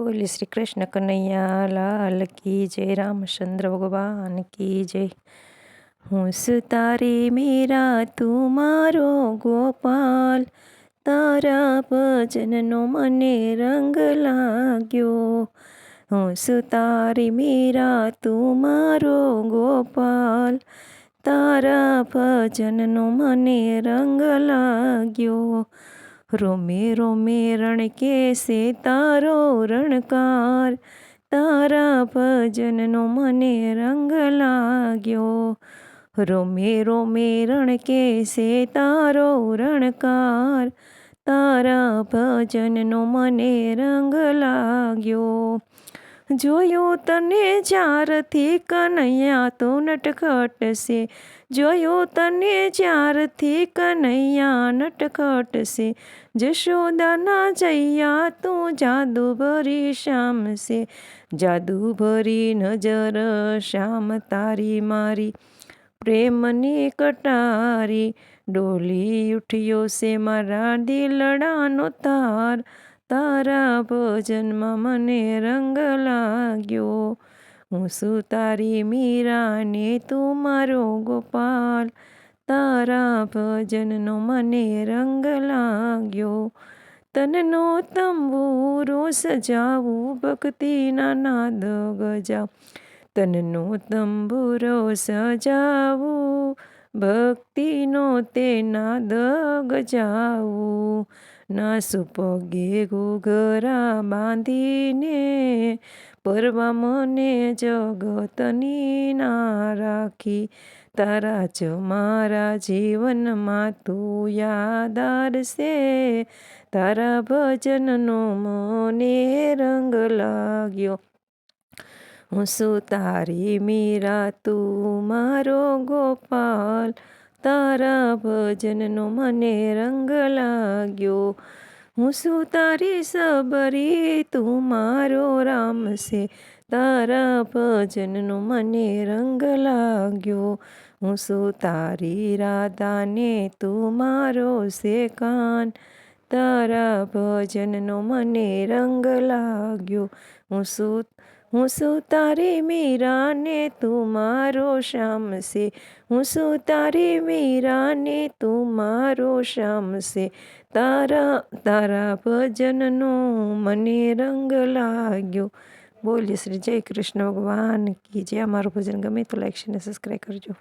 બોલી શ્રી કૃષ્ણ કનૈયા લાલ કી જય રામચંદ્ર ભગવાન કી જય હું સુતારી મેરા તું મારો ગોપાલ તારા ભજનનો મને રંગ લાગ્યો હું સુતારી મેરા તું મારો ગોપાલ તારા ભજનનો મને રંગ લાગ્યો રોમે રોમે રણ કેસે તારો રણકાર. તારા ભજનનો મને રંગ લાગ્યો. રોમે રોમે રણ કેસે તારો રણકાર. તારા ભજનનો મને રંગ લાગ્યો. જોયો તને જ્યારથી કનૈયા તો નટખટશે. જોયો તને જ્યારથી કનૈયા નટખટશે. જશોદાના જૈયા તું જાદુ ભરી શ્યામ છે જાદુ ભરી નજર શ્યામ તારી મારી. પ્રેમની કટારી. ડોલી ઉઠ્યો છે મારા દિલડાનો તાર. તારા ભજનમાં મને રંગ લાગ્યો. હું શું તારી મીરાને તું મારો ગોપાલ? તારા ભજનનો મને રંગ લાગ્યો. તનનો તંબુરો સજાવું ભક્તિના નાદ ગજા. તનનો તંબુરો સજાવું ભક્તિનો તે નાદ ગજાવું. નાસુ પગે ઘૂઘરા બાંધીને, પરવા મને જગતની ના રાખી. તારા જ મારા જીવનમાં તું યાદાર છે તારા ભજનનો મને રંગ લાગ્યો. હું શું તારી મીરા, તું મારો ગોપાલ? તારા ભજનનો મને રંગ લાગ્યો. હું શું તારી સબરી તું મારો રામ છે તારા ભજનનો મને રંગ લાગ્યો. હું શું તારી રાધાને તું મારો છે કાન તારા ભજનનો મને રંગ લાગ્યો. હું શું હું શું તારી મીરાને તું મારો શ્યામ છે હું શું તારી મીરાને તું મારો શ્યામ છે તારા તારા ભજનનો મને રંગ લાગ્યો. બોલીએ શ્રી જય કૃષ્ણ ભગવાન કી જે અમારું ભજન ગમે તો લાઈક અને સબસ્ક્રાઈબ કરજો.